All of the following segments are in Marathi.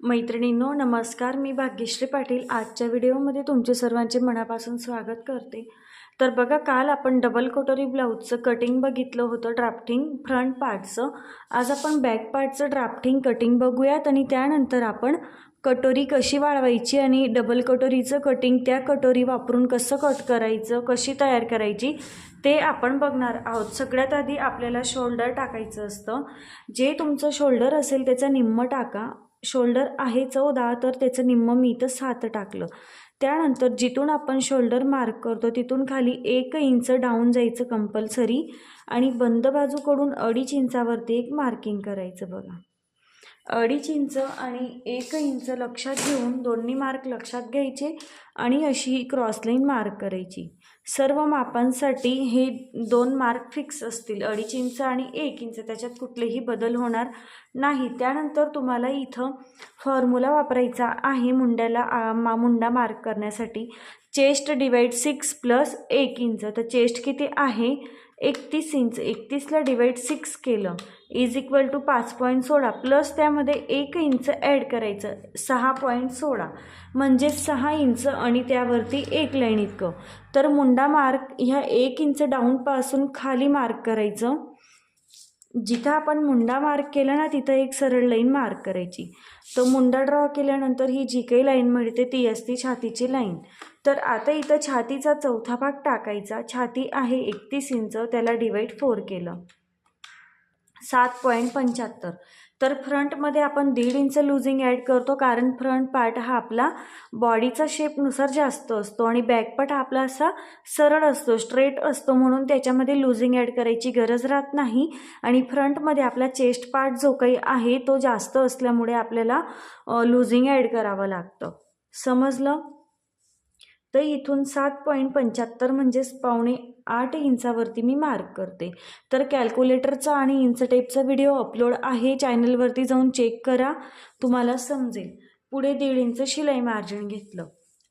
मैत्रिणींनो नमस्कार. मी भाग्यश्री पाटील. आजच्या व्हिडिओमध्ये तुमचे सर्वांचे मनापासून स्वागत करते. तर बघा काल आपण डबल कटोरी ब्लाऊजचं कटिंग बघितलं होतं ड्राफ्टिंग फ्रंट पार्टचं आज आपण बॅक पार्टचं ड्राफ्टिंग कटिंग बघूयात आणि त्यानंतर आपण कटोरी कशी वाळवायची आणि डबल कटोरीचं कटिंग त्या कटोरी वापरून कसं कट करायचं कशी तयार करायची ते आपण बघणार आहोत. सगळ्यात आधी आपल्याला शोल्डर टाकायचं असतं. जे तुमचं शोल्डर असेल त्याचं निम्म टाका. शोल्डर आहे चौदा तर त्याचं निम्म मी इथं सात टाकलं. त्यानंतर जिथून आपण शोल्डर मार्क करतो तिथून खाली एक इंच डाऊन जायचं कंपल्सरी आणि बंद बाजूकडून अडीच इंचावरती एक मार्किंग करायचं बघा. अडीच इंच आणि एक इंच लक्षात घेऊन दोन्ही मार्क लक्षात घ्यायचे आणि अशी क्रॉसलाईन मार्क करायची. सर्व मापांसाठी हे दोन मार्क फिक्स असतील अडीच इंच आणि एक इंच. त्याच्यात कुठलेही बदल होणार नाही. त्यानंतर तुम्हाला इथं फॉर्म्युला वापरायचा आहे मुंड्याला मा मुंडा मार्क करण्यासाठी. चेस्ट डिवाईड सिक्स प्लस एक इंच. तर चेस्ट किती आहे? एकतीस इंच एकतीसला डिवाईड सिक्स केलं. इज इक्वल टू पाच पॉईंट सोळा प्लस त्यामध्ये एक इंच ॲड करायचं सहा पॉईंट सोळा. म्हणजे सहा इंच आणि त्यावरती एक लाईन इतकं. तर मुंडा मार्क ह्या एक इंच डाऊनपासून खाली मार्क करायचं. जिथं आपण मुंडा मार्क केला ना तिथं एक सरळ लाईन मार्क करायची. तर मुंडा ड्रॉ केल्यानंतर ही जी काही लाईन मिळते ती असती छातीची लाईन तर आता इथं छातीचा चौथा भाग टाकायचा. छाती आहे एकतीस इंच त्याला डिवाईड फोर केलं. सात पॉईंट पंच्याहत्तर. तर फ्रंटमध्ये आपण दीड इंच लुझिंग ॲड करतो कारण फ्रंट पार्ट हा आपला बॉडीचा शेपनुसार जास्त असतो आणि बॅक पार्ट आपला असा सरळ असतो स्ट्रेट असतो म्हणून त्याच्यामध्ये लुझिंग ॲड करायची गरज राहत नाही. आणि फ्रंटमध्ये आपला चेस्ट पार्ट जो काही आहे तो जास्त असल्यामुळे आपल्याला लुझिंग ॲड करावं लागतं. समजलं? तर इथून सात पॉईंट पंच्याहत्तर म्हणजेच पावणे आठ इंचावरती मी मार्क करते. तर कॅल्क्युलेटरचा आणि इंच टेपचा व्हिडिओ अपलोड आहे. चॅनलवरती जाऊन चेक करा. तुम्हाला समजेल. पुढे दीड इंच शिलाई मार्जिन घेतलं.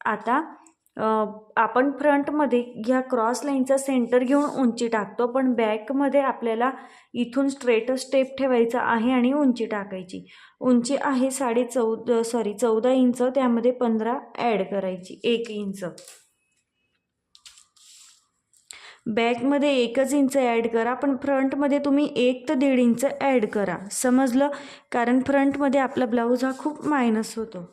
आता आपण फ्रंटमध्ये ह्या क्रॉस लाईनचा सेंटर घेऊन उंची टाकतो पण बॅकमध्ये आपल्याला इथून स्ट्रेट स्टेप ठेवायचा आहे आणि उंची टाकायची. उंची आहे साडे चौद सॉरी चौदा इंच त्यामध्ये पंधरा ॲड करायची एक इंच. बॅकमध्ये एकच इंच ॲड करा पण फ्रंटमध्ये तुम्ही एक तर दीड इंच ॲड करा. समजलं? कारण फ्रंटमध्ये आपला ब्लाऊज हा खूप मायनस होतो.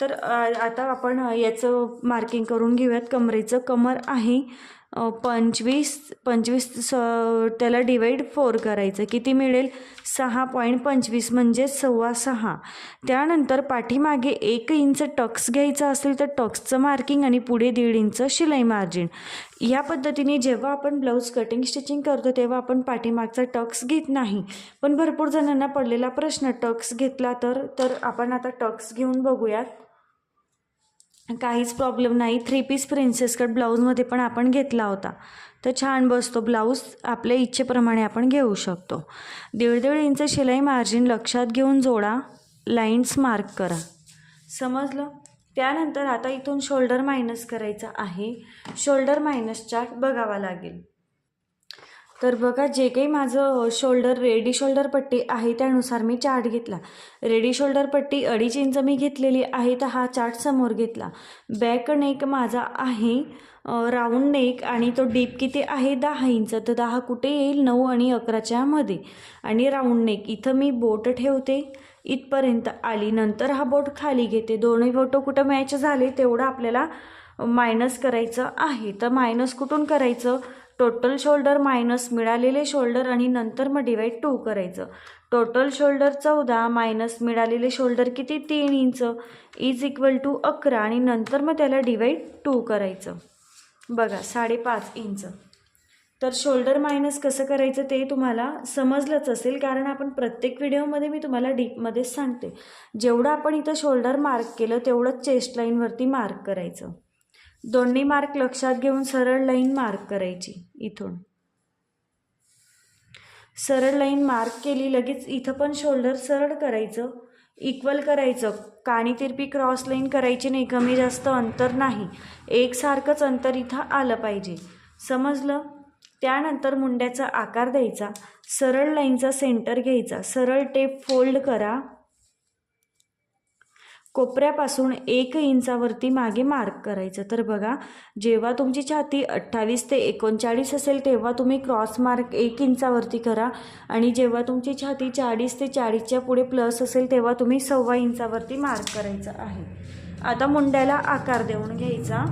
तर आता आपण याचं मार्किंग करून घेऊयात. कमरेचं कमर आहे पंचवीस पंचवीस स त्याला डिवाईड फोर करायचं. किती मिळेल? सहा पॉईंट पंचवीस म्हणजे सव्वा सहा. त्यानंतर पाठीमागे एक इंच टक्स घ्यायचं असेल तर टक्सचं मार्किंग आणि पुढे दीड इंच शिलाई मार्जिन या पद्धतीने जेव्हा आपण ब्लाऊज कटिंग स्टिचिंग करतो तेव्हा आपण पाठीमागचा टक्स घेत नाही. पण भरपूर जणांना पडलेला प्रश्न टक्स घेतला तर तर आपण आता टक्स घेऊन बघूयात. काहीच प्रॉब्लेम नाही. थ्री पीस प्रिन्सेस कट ब्लाऊजमध्ये पण आपण घेतला होता. तर छान बसतो. ब्लाऊज आपल्या इच्छेप्रमाणे आपण घेऊ शकतो. दीड दीड इंच शिलाई मार्जिन लक्षात घेऊन जोडा. लाईन्स मार्क करा. समजलं? त्यानंतर आता इथून शोल्डर मायनस करायचा आहे. शोल्डर मायनस चार्ट बघावा लागेल. तर बघा जे काही माझं शोल्डर रेडी शोल्डर पट्टी आहे त्यानुसार मी चार्ट घेतला. रेडी शोल्डर पट्टी अडीच इंच मी घेतलेली आहे तर हा चार्ट समोर घेतला. बॅक नेक माझा आहे राऊंड नेक आणि तो डीप किती आहे? दहा इंच. तर दहा कुठे येईल? नऊ आणि अकराच्या मध्ये. आणि राऊंड नेक. इथं मी बोट ठेवते. इथपर्यंत आली. नंतर हा बोट खाली घेते. दोन्ही बोटं कुठं मॅच झाले तेवढं आपल्याला मायनस करायचं आहे. तर मायनस कुठून करायचं? टोटल शोल्डर मायनस मिळालेले शोल्डर आणि नंतर मग डिवाईड टू करायचं. टोटल शोल्डर चौदा मायनस मिळालेले शोल्डर किती? तीन इंच. इज इक्वल टू अकरा आणि नंतर मग त्याला डिवाईड टू करायचं. बघा साडेपाच इंच. तर शोल्डर मायनस कसं करायचं ते तुम्हाला समजलंच असेल कारण आपण प्रत्येक व्हिडिओमध्ये मी तुम्हाला डीपमध्येच सांगते. जेवढं आपण इथं शोल्डर मार्क केलं तेवढंच चेस्ट लाईनवरती मार्क करायचं. दोन्ही मार्क लक्षात घेऊन सरळ लाईन मार्क करायची इथून. सरळ लाईन मार्क केली लगेच इथं पण शोल्डर सरळ करायचं इक्वल करायचं. काणी तिरपी क्रॉस लाईन करायची नाही कमी जास्त अंतर नाही. एकसारखंच अंतर इथं आलं पाहिजे. समजलं? त्यानंतर मुंड्याचा आकार द्यायचा सरळ लाईनचा सेंटर घ्यायचा सरळ टेप फोल्ड करा. कोपऱ्यापासून एक इंचावरती मागे मार्क करायचं. तर बघा जेव्हा तुमची छाती अठ्ठावीस ते एकोणचाळीस असेल तेव्हा तुम्ही क्रॉस मार्क एक इंचावरती करा. आणि जेव्हा तुमची छाती चाळीस ते चाळीसच्या पुढे प्लस असेल तेव्हा तुम्ही सव्वा इंचावरती मार्क करायचं आहे. आता मुंड्याला आकार देऊन घ्यायचा.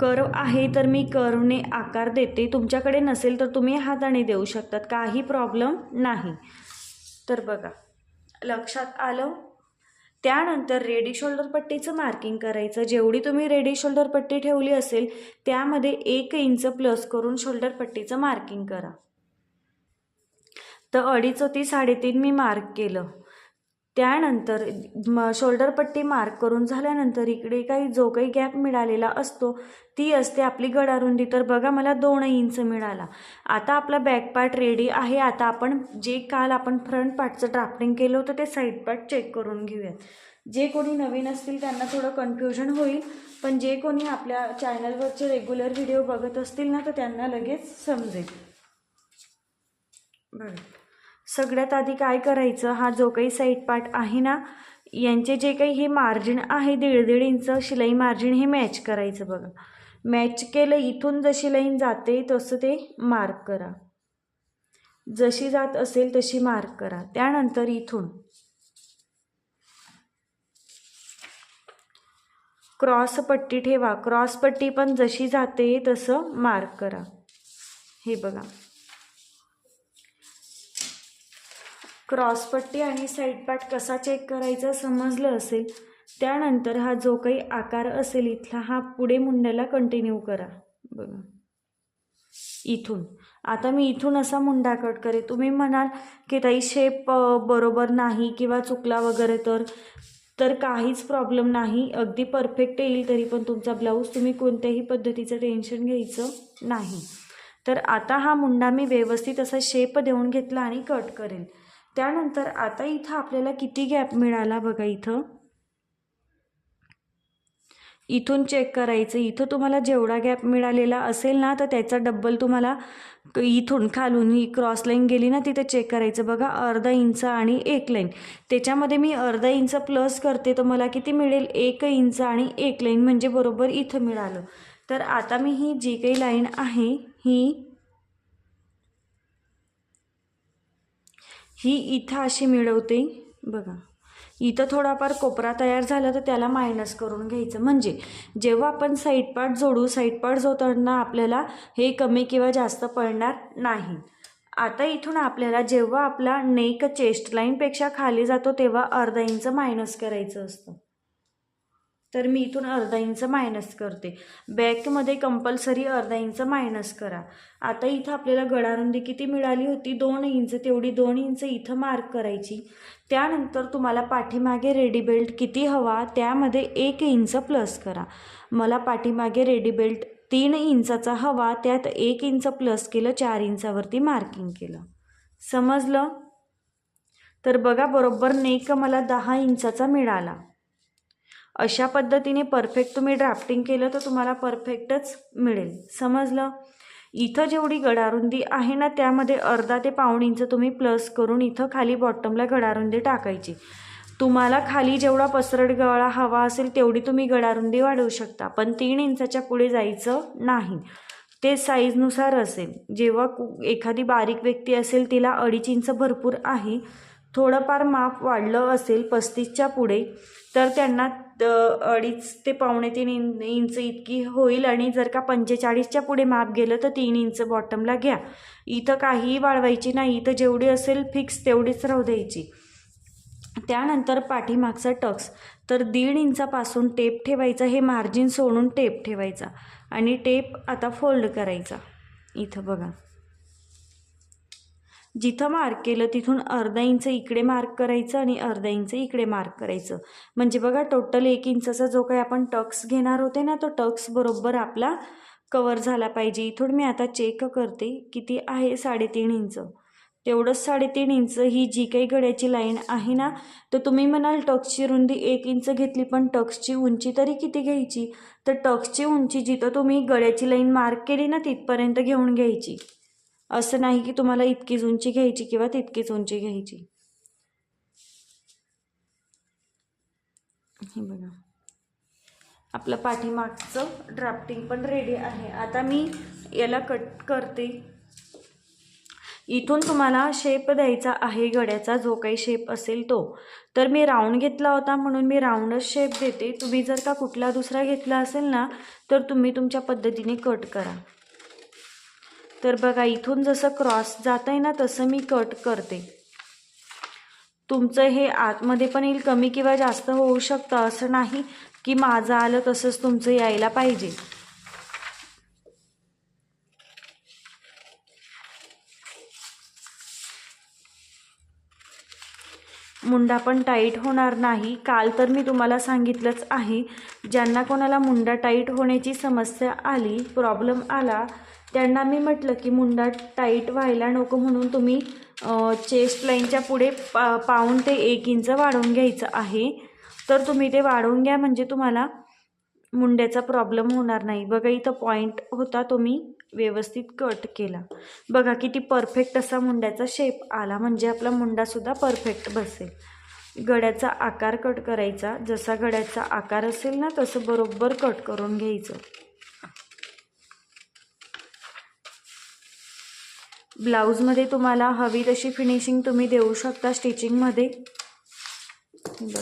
कर्व आहे तर मी कर्वने आकार देते. तुमच्याकडे नसेल तर तुम्ही हाताने देऊ शकतात. काही प्रॉब्लेम नाही. तर बघा. लक्षात आलं? त्यानंतर रेडी शोल्डर पट्टीचं मार्किंग करायचं. जेवढी तुम्ही रेडी शोल्डर पट्टी ठेवली असेल त्यामध्ये एक इंच प्लस करून शोल्डर पट्टीचं मार्किंग करा. तर अडीच होती साडेतीन मी मार्क केलं. त्यानंतर म शोल्डर पट्टी मार्क करून झाल्यानंतर इकडे काही जो काही गॅप मिळालेला असतो ती असते आपली गडारुंदी. तर बघा मला दोन इंच मिळाला. आता आपला बॅक पार्ट रेडी आहे. आता आपण जे काल आपण फ्रंट पार्टचं ड्राफ्टिंग केलं होतं ते साईड पार्ट चेक करून घेऊयात. जे कोणी नवीन असतील त्यांना थोडं कन्फ्युजन होईल. पण जे कोणी आपल्या चॅनलवरचे रेग्युलर व्हिडिओ बघत असतील ना तर त्यांना लगेच समजेल. बरं सगळ्यात आधी काय करायचं? हा जो काही साईड पार्ट आहे ना यांचे जे काही हे मार्जिन आहे दीड दीड इंच शिलाई मार्जिन हे मॅच करायचं बघा. मॅच केलं इथून जशी लाईन जाते तसं ते मार्क करा. जशी जात असेल तशी मार्क करा. त्यानंतर इथून. क्रॉस पट्टी ठेवा. क्रॉस पट्टी पण जशी जाते तसं मार्क करा. हे बघा. क्रॉसपट्टी आणि साईड पार्ट कसा चेक करायचा समजलं असेल त्यानंतर हा जो काही आकार असेल इथला हा पुढे मुंड्याला कंटिन्यू करा. बघा. इथून. आता मी इथून असा मुंडा कट करेन. तुम्ही म्हणाल की ताई शेप बरोबर नाही किंवा चुकला वगैरे तर तर काहीच प्रॉब्लेम नाही. अगदी परफेक्ट येईल तरी पण तुमचा ब्लाऊज तुम्ही कोणत्याही पद्धतीचं टेन्शन घ्यायचं नाही. तर आता हा मुंडा मी व्यवस्थित असा शेप देऊन घेतला आणि कट करेन. त्यानंतर आता इथं आपल्याला किती गॅप मिळाला बघा इथं. इथून चेक करायचं. इथं तुम्हाला जेवढा गॅप मिळालेला असेल ना तर त्याचा डब्बल तुम्हाला इथून खालून ही क्रॉस लाईन गेली ना तिथे चेक करायचं. बघा अर्धा इंच आणि एक लाईन त्याच्यामध्ये मी अर्धा इंच प्लस करते तर मला किती मिळेल? एक इंच आणि एक लाईन म्हणजे बरोबर इथं मिळालं. तर आता मी ही जी काही लाईन आहे ही ही इथं अशी मिळवते. बघा. इथं थोडाफार कोपरा तयार झाला तर त्याला मायनस करून घ्यायचं. म्हणजे जेव्हा आपण साईड पार्ट जोडू साईड पार्ट जोडताना आपल्याला हे कमी किंवा जास्त पडणार नाही. आता इथून आपल्याला जेव्हा आपला नेक चेस्ट लाईनपेक्षा खाली जातो तेव्हा अर्धा इंच मायनस करायचं असतं. तर मी इथून अर्धा इंच मायनस करते. बॅकमध्ये कंपल्सरी अर्धा इंच मायनस करा. आता इथं आपल्याला गडारुंदी किती मिळाली होती? दोन इंच. तेवढी दोन इंच इथं मार्क करायची. त्यानंतर तुम्हाला पाठीमागे रेडी बेल्ट किती हवा? त्यामध्ये एक इंच प्लस करा. मला पाठीमागे रेडी बेल्ट तीन इंचाचा हवा. त्यात एक इंच प्लस केलं चार इंचावरती मार्किंग केलं. समजलं? तर बघा बरोबर नेक मला दहा इंचाचा मिळाला. अशा पद्धतीने परफेक्ट तुम्ही ड्राफ्टिंग केलं तर तुम्हाला परफेक्टच मिळेल. समजलं? इथं जेवढी गडारुंदी आहे ना त्यामध्ये अर्धा ते पाऊण इंच तुम्ही प्लस करून इथं खाली बॉटमला गडारुंदी टाकायची. तुम्हाला खाली जेवढा पसरट गळा हवा असेल तेवढी तुम्ही गडारुंदी वाढवू शकता. पण तीन इंचाच्या पुढे जायचं नाही. ते साईजनुसार असेल. जेव्हा एखादी बारीक व्यक्ती असेल तिला अडीच इंच भरपूर आहे. थोडंफार माप वाढलं असेल पस्तीसच्या पुढे तर त्यांना अडीच ते पावणे तीन इन इंच इतकी होईल आणि जर का पंचेचाळीसच्या पुढे माप गेलं तर तीन इंच बॉटमला घ्या. इथं काहीही वाळवायची नाही इथं जेवढी असेल फिक्स तेवढीच राहू द्यायची. त्यानंतर पाठीमागचा टक्स. तर दीड इंचापासून टेप ठेवायचा हे मार्जिन सोडून टेप ठेवायचा आणि टेप आता फोल्ड करायचा. इथं बघा. जिथं मार्क केलं तिथून अर्धा इंच इकडे मार्क करायचं आणि अर्धा इंच इकडे मार्क करायचं. म्हणजे बघा टोटल एक इंचाचा जो काही आपण टक्स घेणार होते ना तो टक्स बरोबर आपला कवर झाला पाहिजे. इथून मी आता चेक करते किती आहे साडेतीन इंच. तेवढंच साडेतीन इंच ही जी काही गड्याची लाईन आहे ना तर तुम्ही म्हणाल टक्सची रुंदी एक इंच घेतली पण टक्सची उंची तरी किती घ्यायची? तर टक्सची उंची जिथं तुम्ही गड्याची लाईन मार्क केली ना तिथपर्यंत घेऊन घ्यायची. असं नाही की तुम्हाला इतकीच उंची घ्यायची किंवा तितकीच उंची घ्यायची. हे बघा. आपलं पाठीमागचं ड्राफ्टिंग पण रेडी आहे. आता मी याला कट करते. इथून तुम्हाला शेप द्यायचा आहे गड्याचा जो काही शेप असेल तो. तर मी राऊंड घेतला होता म्हणून मी राऊंडच शेप देते. तुम्ही जर का कुठला दुसरा घेतला असेल ना तर तुम्ही तुमच्या पद्धतीने कट करा. तर बघा इथून जसं क्रॉस जात आहे ना तसं मी कट करते. तुमचं हे आतमध्ये पण येईल कमी किंवा जास्त होऊ शकतं असं नाही की माझं आलं तसंच तुमचं यायला पाहिजे. मुंडा पण टाईट होणार नाही. काल तर मी तुम्हाला सांगितलंच आहे ज्यांना कोणाला मुंडा टाईट होण्याची समस्या आली प्रॉब्लेम आला त्यांना मी म्हटलं की मुंडा टाईट व्हायला नको म्हणून तुम्ही चेस्ट लाईनच्या पुढे पा पाहून ते एक इंच वाढवून घ्यायचं आहे. तर तुम्ही ते वाढवून घ्या म्हणजे तुम्हाला मुंड्याचा प्रॉब्लेम होणार नाही. बघा इथं पॉईंट होता तो मी व्यवस्थित कट केला. बघा किती परफेक्ट असा मुंड्याचा शेप आला. म्हणजे आपला मुंडासुद्धा परफेक्ट बसेल. गड्याचा आकार कट करायचा. जसा गड्याचा आकार असेल ना तसं बरोबर कट करून घ्यायचं. ब्लाऊजमध्ये तुम्हाला हवी तशी फिनिशिंग तुम्ही देऊ शकता स्टिचिंगमध्ये बघा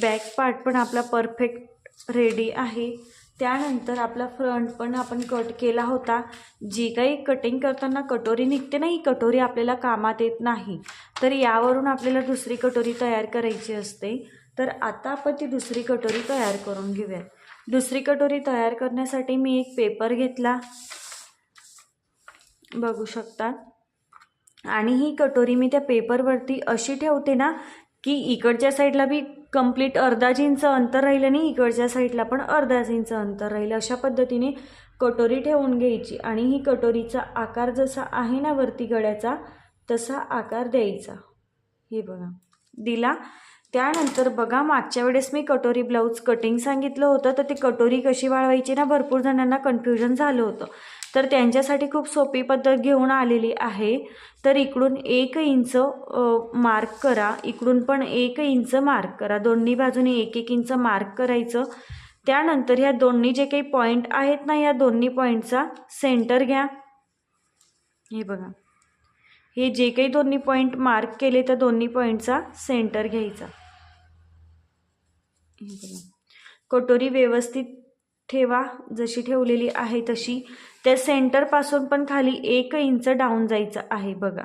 बॅक पार्ट पण आपला परफेक्ट रेडी आहे. त्यानंतर आपला फ्रंट पण आपण कट केला होता. जी काही कटिंग करताना कटोरी निघते ना ही कटोरी आपल्याला कामात येत नाही. तर यावरून आपल्याला दुसरी कटोरी तयार करायची असते. तर आता आपण ती दुसरी कटोरी तयार करून घेऊयात. दुसरी कटोरी तयार करण्यासाठी मी एक पेपर घेतला. बघू शकता. आणि ही कटोरी मी त्या पेपरवरती अशी ठेवते ना की इकडच्या साईडला बी कंप्लीट अर्धा इंच अंतर राहिलं आणि इकडच्या साईडला पण अर्धा इंच अंतर राहील. अशा पद्धतीने कटोरी ठेवून घ्यायची आणि ही कटोरीचा आकार जसा आहे ना वरती गळ्याचा तसा आकार द्यायचा. हे बघा. दिला. त्यानंतर बघा मागच्या वेळेस मी कटोरी ब्लाऊज कटिंग सांगितलं होतं तर ती कटोरी कशी वाळवायची ना भरपूर जणांना कन्फ्युजन झालं होतं. तर त्यांच्यासाठी खूप सोपी पद्धत घेऊन आलेली आहे. तर इकडून एक इंच मार्क करा. इकडून पण एक इंच मार्क करा. दोन्ही बाजूने एक एक इंच मार्क करायचं. त्यानंतर ह्या दोन्ही जे काही पॉईंट आहेत ना या दोन्ही पॉईंटचा सेंटर घ्या. हे बघा. हे जे काही दोन्ही पॉईंट मार्क केले त्या दोन्ही पॉईंटचा सेंटर घ्यायचा. हे बघा. कटोरी व्यवस्थित ठेवा जशी ठेवलेली आहे तशी. त्या सेंटरपासून पण खाली एक इंच डाऊन जायचं आहे बघा.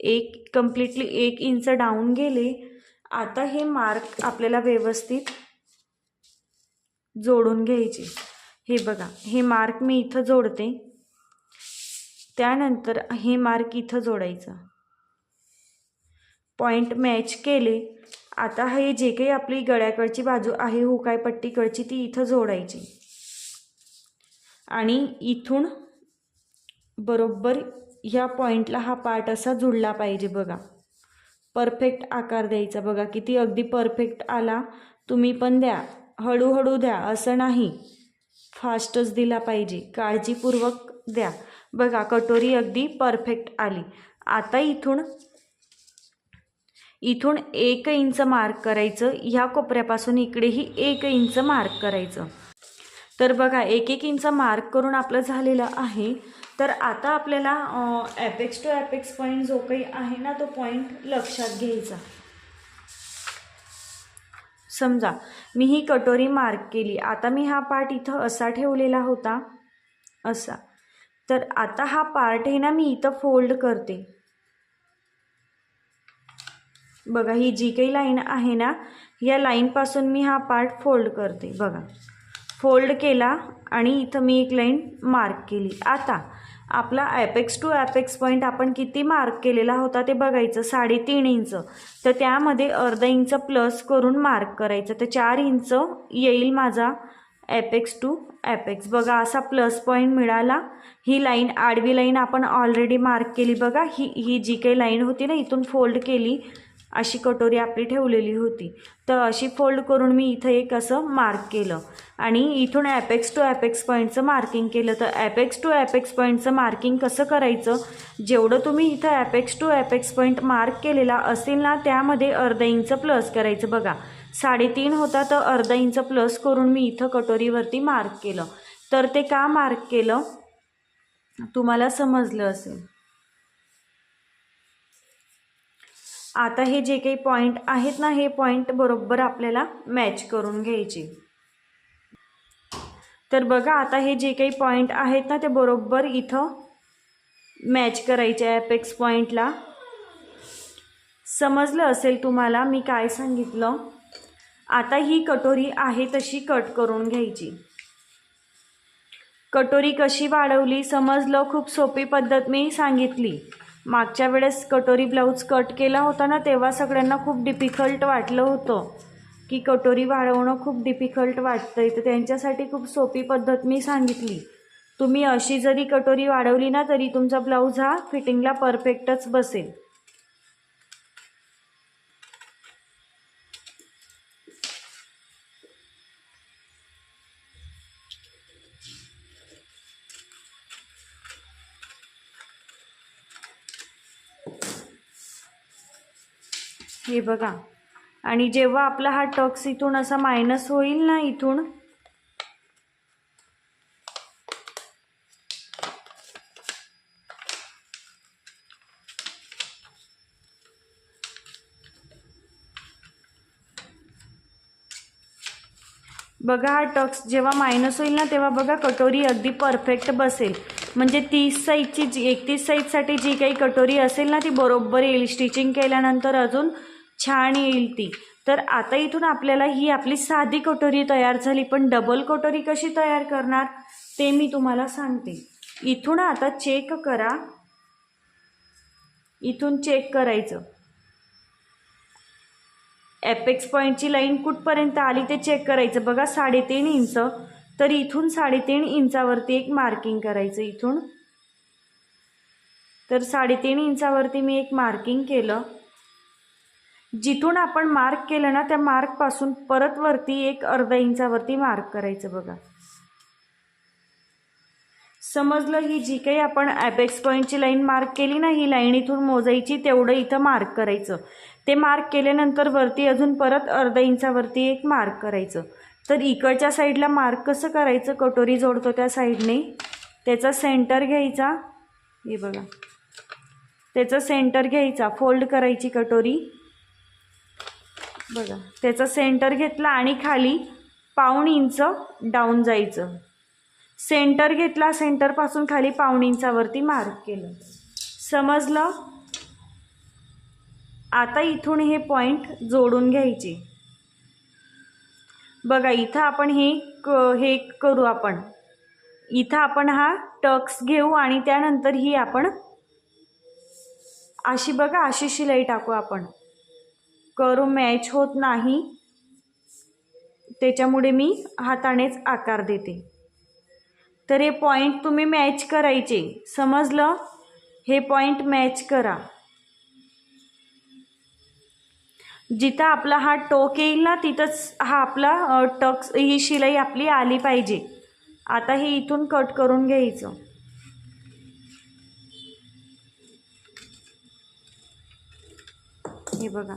एक कम्प्लिटली एक इंच डाऊन गेले. आता हे मार्क आपल्याला व्यवस्थित जोडून घ्यायचे. हे बघा हे मार्क मी इथं जोडते. त्यानंतर हे मार्क इथं जोडायचं. पॉईंट मॅच केले. आता हे जे काही आपली गळ्याकडची बाजू आहे हो हुकाय पट्टीकडची ती इथं जोडायची. आणि इथून बरोबर ह्या पॉईंटला हा पार्ट असा जुळला पाहिजे बघा. परफेक्ट आकार द्यायचा बघा किती अगदी परफेक्ट आला तुम्ही पण द्या. हळूहळू द्या असं नाही. फास्टच दिला पाहिजे काळजीपूर्वक द्या. बघा कटोरी अगदी परफेक्ट आली. आता इथून इथून एक इंच मार्क करायचं ह्या कोपऱ्यापासून इकडेही एक इंच मार्क करायचं. तर बघा एक एक इंच मार्क करून आपलं झालेलं आहे. तर आता आपल्याला ॲपेक्स टू ॲपेक्स पॉईंट जो काही आहे ना तो पॉईंट लक्षात घ्यायचा. समजा मी ही कटोरी मार्क केली. आता मी हा पार्ट इथं असा ठेवलेला होता. असा. तर आता हा पार्ट आहे ना मी इथं फोल्ड करते. बघा ही जी काही लाईन आहे ना या लाईनपासून मी हा पार्ट फोल्ड करते. बघा फोल्ड केला आणि इथं मी एक लाईन मार्क केली. आता आपला ॲपेक्स टू ॲपेक्स पॉईंट आपण किती मार्क केलेला होता ते बघायचं. साडेतीन इंच तर त्यामध्ये अर्धा इंच प्लस करून मार्क करायचं. तर चार इंच येईल माझा ॲपेक्स टू ॲपेक्स बघा असा प्लस पॉईंट मिळाला. ही लाईन आडवी लाईन आपण ऑलरेडी मार्क केली. बघा ही ही जी काही लाईन होती ना इथून फोल्ड केली. अशी कटोरी आपली ठेवलेली होती. तर अशी फोल्ड करून मी इथं एक असं मार्क केलं. आणि इथून ॲपेक्स टू ॲपेक्स पॉईंटचं मार्किंग केलं. तर ॲपेक्स टू ॲपेक्स पॉईंटचं मार्किंग कसं करायचं? जेवढं तुम्ही इथं apex to apex point mark केलेला असेल ना त्यामध्ये अर्धा इंच प्लस करायचं बघा. साडेतीन होता तर अर्धा इंच प्लस करून मी इथं कटोरीवरती मार्क केलं. तर ते का मार्क केलं? तुम्हाला समजलं असेल. आता हे जे काही पॉईंट आहेत ना हे पॉईंट बरोबर आपल्याला मॅच करून घ्यायचे. तर बघा आता हे जे काही पॉईंट आहेत ना ते बरोबर इथं मॅच करायचे ॲपेक्स पॉईंटला समजलं असेल तुम्हाला मी काय सांगितलं? आता ही कटोरी आहे तशी कट करून घ्यायची. कटोरी कशी वाढवली? समजलं? खूप सोपी पद्धत मी सांगितली. मागच्या वेळेस कटोरी ब्लाऊज कट केला होता ना तेव्हा सगळ्यांना खूप डिफिकल्ट वाटलं होतं की कटोरी वाढवणं खूप डिफिकल्ट वाटतं आहे तर त्यांच्यासाठी खूप सोपी पद्धत मी सांगितली. तुम्ही अशी जरी कटोरी वाढवली ना तरी तुमचा ब्लाऊज हा फिटिंगला परफेक्टच बसेल. हे बघा. आणि जेव्हा आपला हा टक्स इथून असा मायनस होईल ना इथून बघा हा टक्स जेव्हा मायनस होईल ना तेव्हा बघा कटोरी अगदी परफेक्ट बसेल. म्हणजे तीस साईजची जी एकतीस साईजसाठी जी काही कटोरी असेल ना ती बरोबर येईल. स्टिचिंग केल्यानंतर अजून छान येईल ती. तर आता इथून आपल्याला ही आपली साधी कटोरी तयार झाली पण डबल कटोरी कशी तयार करणार ते मी तुम्हाला सांगते. इथून आता चेक करा. इथून चेक करायचं. ॲपेक्स पॉईंटची लाईन कुठपर्यंत आली ते चेक करायचं. बघा साडेतीन इंच. तर इथून साडेतीन इंचावरती एक मार्किंग करायचं इथून. तर साडेतीन इंचावरती मी एक मार्किंग केलं. जिथून आपण मार्क केलं ना त्या मार्कपासून परत वरती एक अर्धा इंचावरती मार्क करायचं बघा. समजलं ही जी काही आपण ॲपेक्स पॉईंटची लाईन मार्क केली ना ही लाईन इथून मोजायची तेवढं इथं मार्क करायचं. ते मार्क केल्यानंतर वरती अजून परत अर्धा इंचावरती एक मार्क करायचं. तर इकडच्या साईडला मार्क कसं करायचं? कटोरी जोडतो त्या साईडने त्याचा सेंटर घ्यायचा. हे बघा. त्याचा सेंटर घ्यायचा. फोल्ड करायची कटोरी. बघा त्याचा सेंटर घेतला आणि खाली पाऊण इंच डाऊन जायचं. सेंटर घेतला सेंटरपासून खाली पाऊण इंचावरती मार्क केलं. समजलं? आता इथून हे पॉईंट जोडून घ्यायचे. बघा इथं आपण हे क हे करू आपण. इथं आपण हा टक्स घेऊ आणि त्यानंतर ही आपण अशी बघा अशी शिलाई टाकू आपण. करू मॅच होत नाही त्याच्यामुळे मी हातानेच आकार देते. तर हे पॉईंट तुम्ही मॅच करायचे. समजलं? हे पॉईंट मॅच करा. जिथं आपला हा टोक येईल ना तिथंच हा आपला टक्स ही शिलाई आपली आली पाहिजे. आता हे इथून कट करून घ्यायचं. हे बघा.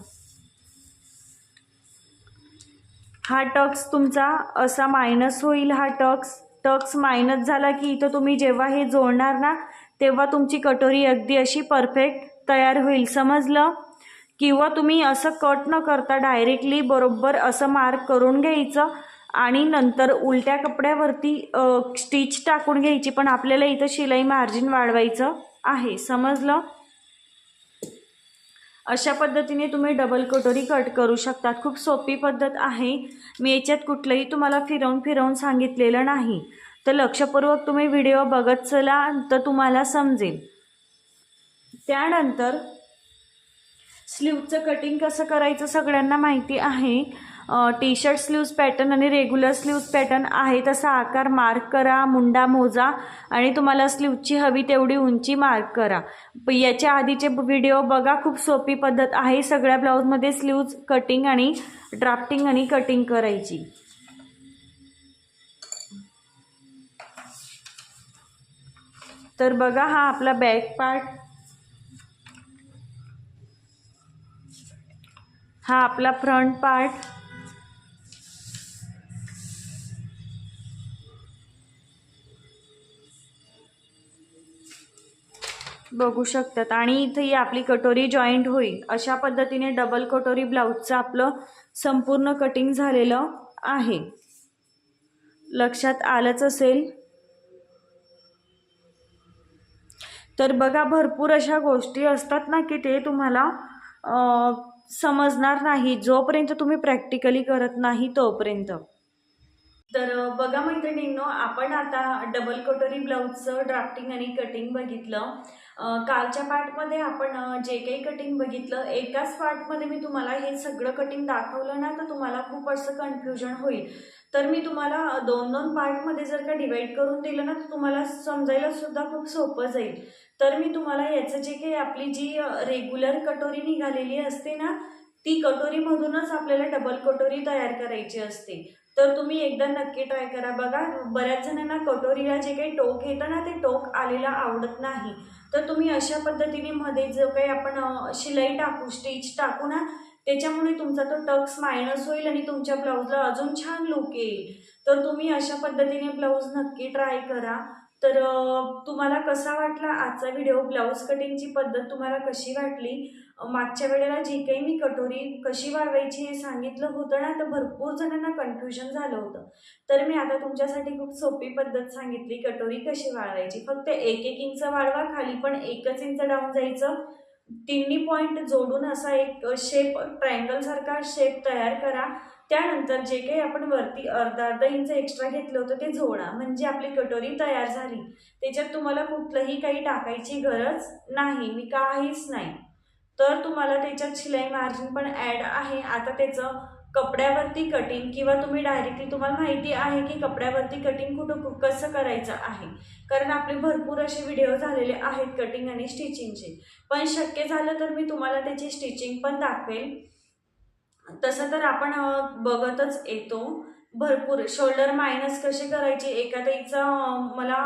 हा टक्स तुमचा असा मायनस होईल हा टक्स. टक्स मायनस झाला की इथं तुम्ही जेव्हा हे जोडणार ना तेव्हा तुमची कटोरी अगदी अशी परफेक्ट तयार होईल. समजलं? किंवा तुम्ही असं कट न करता डायरेक्टली बरोबर असं मार्क करून घ्यायचं आणि नंतर उलट्या कपड्यावरती स्टिच टाकून घ्यायची. पण आपल्याला इथं शिलाई मार्जिन वाढवायचं आहे. समजलं? अशा पद्धतीने तुम्ही डबल कटोरी कट करू शकतात. खूप सोपी पद्धत आहे. मी याच्यात कुठलंही तुम्हाला फिरवून फिरवून सांगितलेलं नाही. तर लक्षपूर्वक तुम्ही व्हिडिओ बघत चला तर तुम्हाला समजेल. त्यानंतर स्लीवचं कटिंग कसं करायचं सगळ्यांना माहिती आहे. टी शर्ट स्लीव्ज पॅटर्न आणि रेग्युलर स्लीव्ज पॅटर्न आहे तसा आकार मार्क करा मुंडा मोजा आणि तुम्हाला स्लीवची हवी तेवढी उंची मार्क करा. याच्या आधीचे व्हिडिओ बघा खूप सोपी पद्धत आहे सगळ्या ब्लाऊजमध्ये स्लीव्ज कटिंग आणि ड्राफ्टिंग आणि कटिंग करायची. तर बघा हा आपला बॅक पार्ट हा आपला फ्रंट पार्ट बघू शकतात. आणि इथे ही आपली कटोरी जॉईंट होईल. अशा पद्धतीने डबल कटोरी ब्लाऊजचं आपलं संपूर्ण कटिंग झालेलं आहे. लक्षात आलंच असेल? तर बघा भरपूर अशा गोष्टी असतात ना की ते तुम्हाला समजणार नाही. जोपर्यंत तुम्ही प्रॅक्टिकली करत नाही तोपर्यंत. तर बघा मैत्रिणींनो आपण आता डबल कटोरी ब्लाऊजचं ड्राफ्टिंग आणि कटिंग बघितलं. कालच्या पार्टमध्ये आपण जे काही कटिंग बघितलं एकाच पार्टमध्ये मी तुम्हाला हे सगळं कटिंग दाखवलं ना तर तुम्हाला खूप असं कन्फ्युजन होईल. तर मी तुम्हाला दोन दोन पार्टमध्ये जर का डिवाईड करून दिलं ना तर तुम्हाला समजायला सुद्धा खूप सोपं जाईल. तर मी तुम्हाला याचं जे काही आपली जी रेग्युलर कटोरी निघालेली असते ना ती कटोरीमधूनच आपल्याला डबल कटोरी तयार करायची असते. तर तुम्ही एकदा नक्की ट्राय करा. बघा बऱ्याच जणांना कटोरीला जे काही टोक येतं ना ते टोक आलेला आवडत नाही. तर तुम्ही अशा पद्धतीने मध्ये जो काही आपण शिलाई टाकू स्टिच टाकू ना त्याच्यामुळे तुमचा तो टक्स मायनस होईल आणि तुमच्या ब्लाऊजला अजून छान लुक येईल. तर तुम्ही अशा पद्धतीने ब्लाऊज नक्की ट्राय करा. तर तुम्हाला कसा वाटला आजचा व्हिडिओ ब्लाऊज कटिंगची पद्धत तुम्हाला कशी वाटली? मागच्या वेळेला जी काही मी कटोरी कशी वाढवायची हे सांगितलं होतं ना तर भरपूर जणांना कन्फ्युजन झालं होतं. तर मी आता तुमच्यासाठी खूप सोपी पद्धत सांगितली कटोरी कशी वाढवायची. फक्त एक एक इंच वाढवा खाली पण एकच इंच डाऊन जायचं. तिन्ही पॉईंट जोडून असा एक शेप ट्रायंगल सारखा शेप तयार करा. त्यानंतर जे काही आपण वरती अर्धा अर्धा इंच एक्स्ट्रा घेतलं होतं ते जोडा. म्हणजे आपली कटोरी तयार झाली. त्याच्यात तुम्हाला कुठलंही काही टाकायची गरज नाही. मी काहीच नाही. तर तुम्हाला त्याच्यात शिलाई मार्जिन पण ॲड आहे. आता त्याचं कपड्यावरती कटिंग किंवा तुम्ही डायरेक्टली तुम्हाला माहिती आहे की कपड्यावरती कटिंग कुठं कसं करायचं आहे. कारण आपले भरपूर असे व्हिडिओ झालेले आहेत कटिंग आणि स्टिचिंगचे पण शक्य झालं तर मी तुम्हाला त्याची स्टिचिंग पण दाखवेल. तसं तर आपण बघतच येतो. भरपूर शोल्डर मायनस कसे करायचे? एका ताईचा मला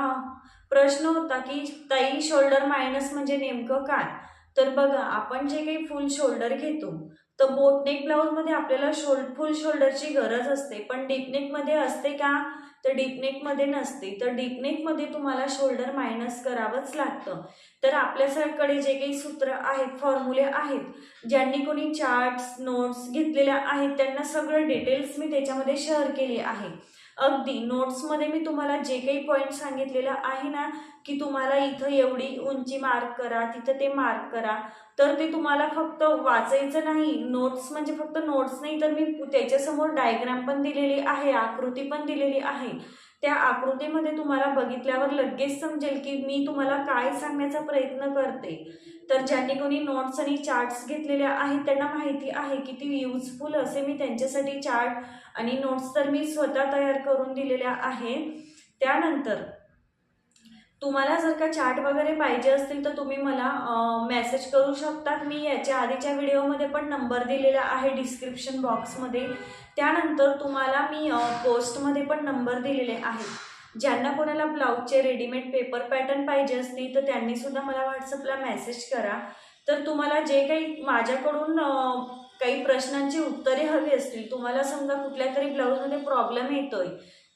प्रश्न होता की ताई शोल्डर मायनस म्हणजे नेमकं काय? तर बघा आपण जे काही फुल शोल्डर घेतो तर बोटनेक ब्लाऊजमध्ये आपल्याला शोल फुल शोल्डरची गरज असते. पण डीपनेकमध्ये असते का? तर डीपनेकमध्ये नसते. तर डीपनेकमध्ये तुम्हाला शोल्डर मायनस करावंच लागतं. तर आपल्याकडे जे काही सूत्र आहेत फॉर्म्युले आहेत ज्यांनी कोणी चार्ट्स नोट्स घेतलेल्या आहेत त्यांना सगळं डिटेल्स मी त्याच्यामध्ये शेअर केली आहे. अगदी. नोट्समध्ये मी तुम्हाला जे काही पॉईंट सांगितलेलं आहे ना की तुम्हाला इथं एवढी उंची मार्क करा तिथं ते मार्क करा तर ते तुम्हाला फक्त वाचायचं नाही. नोट्स म्हणजे फक्त नोट्स नाही तर मी त्याच्यासमोर डायग्राम पण दिलेली आहे आकृती पण दिलेली आहे. त्या आकृतीमध्ये तुम्हाला बघितल्यावर लगेच समजेल की मी तुम्हाला काय सांगण्याचा प्रयत्न करते. तर ज्यांनी कोणी नोट्स आणि चार्ट्स घेतलेल्या आहेत त्यांना माहिती आहे की ती युजफुल असे मी त्यांच्यासाठी चार्ट आणि नोट्स तर मी स्वतः तयार करून दिलेल्या आहे. त्यानंतर तुम्हाला जर का चार्ट वगैरे पाहिजे असतील तर तुम्ही मला मेसेज करू शकतात. मी याच्या आधीच्या व्हिडिओमध्ये पण नंबर दिलेला आहे डिस्क्रिप्शन बॉक्समध्ये त्यानंतर तुम्हाला मी पोस्टमध्ये पण नंबर दिलेले आहेत. ज्यांना कोणाला ब्लाऊजचे रेडीमेड पेपर पॅटर्न पाहिजे असतील तर त्यांनी सुद्धा मला व्हॉट्सअपला मेसेज करा. तर तुम्हाला जे काही माझ्याकडून काही प्रश्नांची उत्तरे हवी असतील तुम्हाला समजा कुठल्या तरी ब्लाऊजमध्ये प्रॉब्लेम येतोय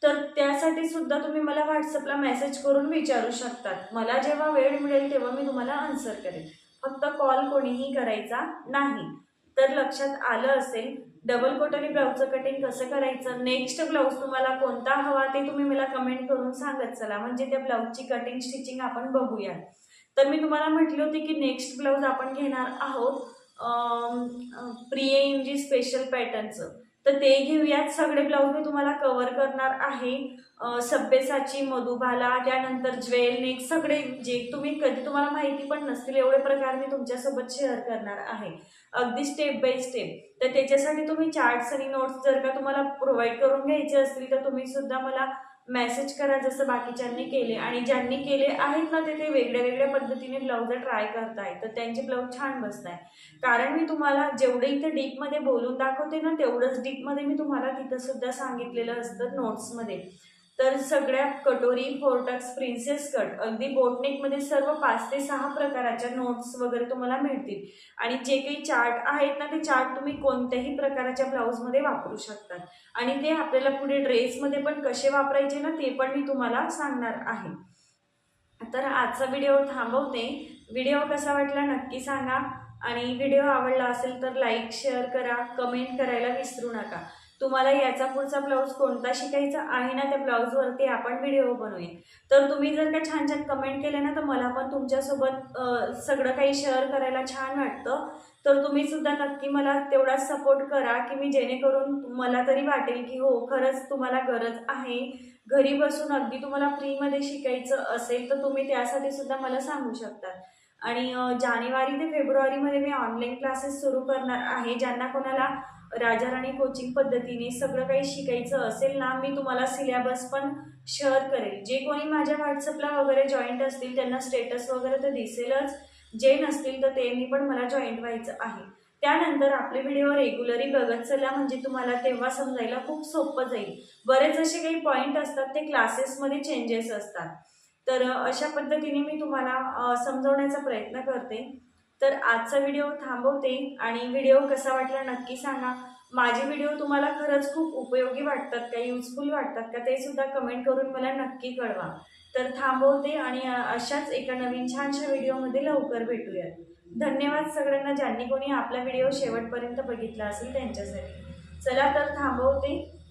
तर त्यासाठी सुद्धा तुम्ही मला व्हॉट्सअपला मेसेज करून विचारू शकतात. मला जेव्हा वेळ मिळेल तेव्हा मी तुम्हाला आन्सर करेन फक्त कॉल कोणीही करायचा नाही. तर लक्षात आलं असेल डबल कोटरी ब्लाऊजचं कटिंग कसं करायचं? नेक्स्ट ब्लाऊज तुम्हाला कोणता हवा ते तुम्ही मला कमेंट करून सांगत चला. म्हणजे त्या ब्लाऊजची कटिंग स्टिचिंग आपण बघूया तर मी तुम्हाला म्हटली होती की नेक्स्ट ब्लाऊज आपण घेणार आहोत प्रिय इंजी स्पेशल पॅटर्नचं तर ते घेऊयात. सगळे ब्लाऊज मी तुम्हाला कव्हर करणार आहे. सभ्यसाची मधुबाला त्यानंतर ज्वेल नेक सगळे जे तुम्ही कधी तुम्हाला माहिती पण नसतील एवढे प्रकार मी तुमच्यासोबत शेअर करणार आहे. अगदी स्टेप बाय स्टेप तर त्याच्यासाठी तुम्ही चार्ट्स आणि नोट्स जर का तुम्हाला प्रोव्हाइड करून घ्यायचे असतील तर तुम्ही सुद्धा मला मेसेज करा जसं बाकीच्यांनी केले. आणि ज्यांनी केले आहेत ना ते ते वेगळ्या वेगळ्या पद्धतीने ब्लाऊज ट्राय करताय. तर त्यांचे ब्लाऊज छान बसत आहे कारण मी तुम्हाला जेवढे इथे डीपमध्ये बोलून दाखवते ना तेवढंच डीपमध्ये मी तुम्हाला तिथं सुद्धा सांगितलेलं असतं नोट्समध्ये तर सगळ्या कटोरी फोर्टक्स प्रिन्सेस कट अगदी बोटनेकमध्ये सर्व पाच ते सहा प्रकाराच्या नोट्स वगैरे तुम्हाला मिळतील. आणि जे काही चार्ट आहेत ना ते चार्ट तुम्ही कोणत्याही प्रकाराच्या ब्लाऊजमध्ये वापरू शकतात आणि ते आपल्याला पुढे ड्रेसमध्ये पण कसे वापरायचे ना ते पण मी तुम्हाला सांगणार आहे. तर आजचा व्हिडिओ थांबवते. व्हिडिओ कसा वाटला नक्की सांगा. आणि व्हिडिओ आवडला असेल तर लाईक शेअर करा कमेंट करायला विसरू नका. तुम्हाला याचा पुढचा ब्लाऊज कोणता शिकायचा आहे ना त्या ब्लाऊजवरती आपण व्हिडिओ बनवूया. तर तुम्ही जर का छान छान कमेंट केले ना तर मला पण तुमच्यासोबत सगळं काही शेअर करायला छान वाटतं. तर तुम्ही सुद्धा नक्की मला तेवढाच सपोर्ट करा की मी जेणेकरून मला तरी वाटेल की हो खरंच तुम्हाला गरज आहे. घरी बसून अगदी तुम्हाला फ्रीमध्ये शिकायचं असेल तर तुम्ही त्यासाठी सुद्धा मला सांगू शकता. आणि जानेवारी ते फेब्रुवारीमध्ये मी ऑनलाईन क्लासेस सुरू करणार आहे. ज्यांना कोणाला राजाराणी कोचिंग पद्धतीने सगळं काही शिकायचं असेल ना मी तुम्हाला सिलेबस पण शेअर करेल. जे कोणी माझ्या व्हॉट्सअपला वगैरे जॉईंट असतील त्यांना स्टेटस वगैरे तर दिसेलच. जे नसतील तर त्यांनी पण मला जॉईंट व्हायचं आहे. त्यानंतर आपले व्हिडिओ रेग्युलरी बघत चला म्हणजे तुम्हाला तेव्हा समजायला खूप सोपं जाईल. बरेच असे काही पॉईंट असतात ते क्लासेसमध्ये चेंजेस असतात. तर अशा पद्धतीने मी तुम्हाला समजवण्याचा प्रयत्न करते. तर आजचा व्हिडिओ थांबवते आणि व्हिडिओ कसा वाटला नक्की सांगा. माझे व्हिडिओ तुम्हाला खरंच खूप उपयोगी वाटतात का युजफुल वाटतात का ते सुद्धा कमेंट करून मला नक्की कळवा. तर थांबवते आणि अशाच एका नवीन छानशा व्हिडिओमध्ये लवकर भेटूयात. धन्यवाद सगळ्यांना ज्यांनी कोणी आपला व्हिडिओ शेवटपर्यंत बघितला असेल त्यांच्यासाठी. चला तर थांबवते.